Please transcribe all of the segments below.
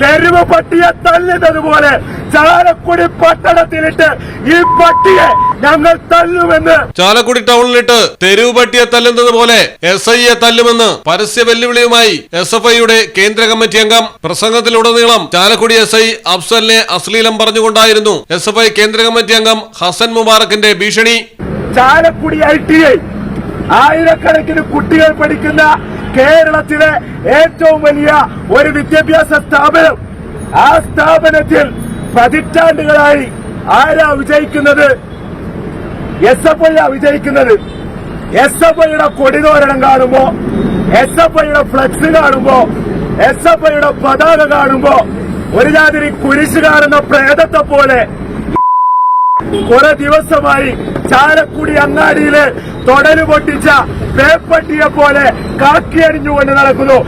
തെരുവ് പട്ടിയെ തല്ലുന്നത് ചാലക്കുടി പട്ടണത്തിലിട്ട് ഈ പട്ടിയെ ഞങ്ങൾ തല്ലുമെന്ന് ചാലക്കുടി ടൗണിലിട്ട് തെരുവ് പട്ടിയെ തല്ലുന്നത് പോലെ എസ് ഐയെ തല്ലുമെന്ന് പരസ്യ വെല്ലുവിളിയുമായി എസ് എഫ് ഐയുടെ കേന്ദ്ര കമ്മിറ്റി അംഗം പ്രസംഗത്തിലുടനീളം ചാലക്കുടി എസ് ഐ അഫ്സലിനെ അശ്ലീലം പറഞ്ഞുകൊണ്ടായിരുന്നു എസ് എഫ് ഐ കേന്ദ്ര കമ്മിറ്റി അംഗം ഹസൻ മുബാറക്കിന്റെ ഭീഷണി. ചാലക്കുടി ഐ ടി ഐ ആയിരക്കണക്കിന് കുട്ടികൾ പഠിക്കുന്ന കേരളത്തിലെ ഏറ്റവും വലിയ ഒരു വിദ്യാഭ്യാസ സ്ഥാപനം. ആ സ്ഥാപനത്തിൽ പതിറ്റാണ്ടുകളായി ആരാ വിജയിക്കുന്നത്? എസ് എഫ് ഐ വിജയിക്കുന്നത്? എസ് എഫ് ഐയുടെ കൊടിതോരണം കാണുമ്പോ എസ് എഫ് ഐയുടെ ഫ്ലക്സ് കാണുമ്പോ എസ് എഫ് ഐയുടെ പതാക കാണുമ്പോ ഒരു ജാതിരി കുരിശ് കാണുന്ന പ്രേതത്തെ പോലെ കുറെ ദിവസമായി ചാലക്കുടി അങ്ങാടിയിലെ തൊടൽ പൊട്ടിച്ച പേപ്പട്ടിയെ പോലെ കാക്കിയടിഞ്ഞുകൊണ്ട് നടക്കുന്നു.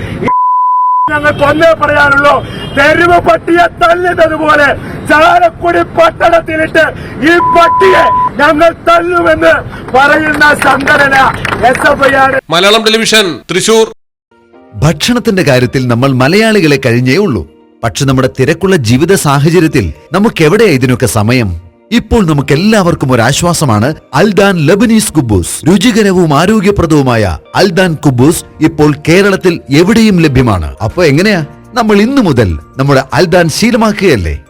ഞങ്ങൾക്ക് ഒന്നേ പറയാനുള്ളൂ തെരുവ് പട്ടിയെ തല്ലുന്നത് പോലെ ചാലക്കുടി പട്ടണത്തിലിട്ട് ഈ പട്ടിയെ ഞങ്ങൾ തല്ലുമെന്ന് പറയുന്ന സംഘടന എസ് എഫ് ഐ ആണ്. മലയാളം ടെലിവിഷൻ തൃശൂർ. ഭക്ഷണത്തിന്റെ കാര്യത്തിൽ നമ്മൾ മലയാളികളെ കഴിഞ്ഞേ ഉള്ളൂ. പക്ഷെ നമ്മുടെ തിരക്കുള്ള ജീവിത സാഹചര്യത്തിൽ നമുക്കെവിടെയാ ഇതിനൊക്കെ സമയം? ഇപ്പോൾ നമുക്ക് എല്ലാവർക്കും ഒരു ആശ്വാസമാണ് അൽദാൻ ലബനീസ് കുബൂസ് രുചികരവും ആരോഗ്യപ്രദവുമായ അൽദാൻ കുബൂസ് ഇപ്പോൾ കേരളത്തിൽ എവിടെയും ലഭ്യമാണ്. അപ്പൊ എങ്ങനെയാ? നമ്മൾ ഇന്നു മുതൽ നമ്മുടെ അൽദാൻ ശീലമാക്കുകയല്ലേ?